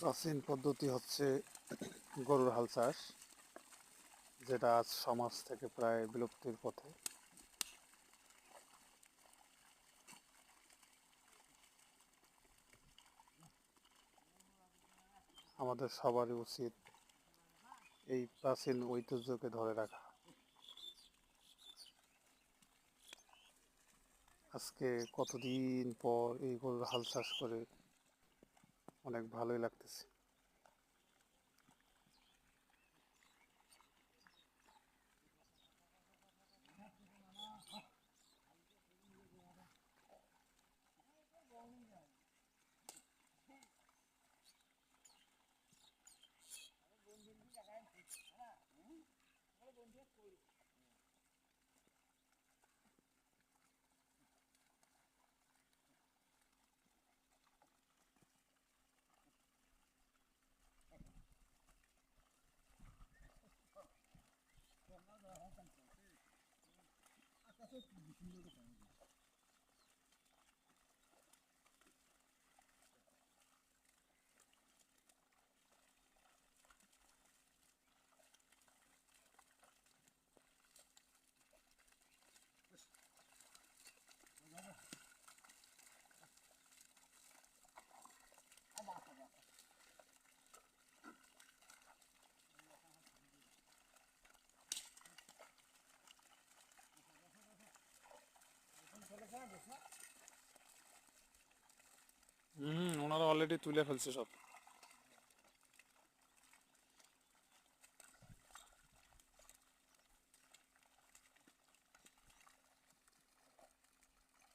প্রাচীন পদ্ধতি হচ্ছে গরুর হাল চাষ, যেটা আজ সমাজ থেকে প্রায় বিলুপ্তির পথে। আমাদের সবারই উচিত এই প্রাচীন ঐতিহ্যকে ধরে রাখা। আজকে কতদিন পর এই গরুর হাল চাষ করে অনেক ভালোই লাগতেছে। 또 힘들겠다. অলরেডি তুলে ফেলছে সব।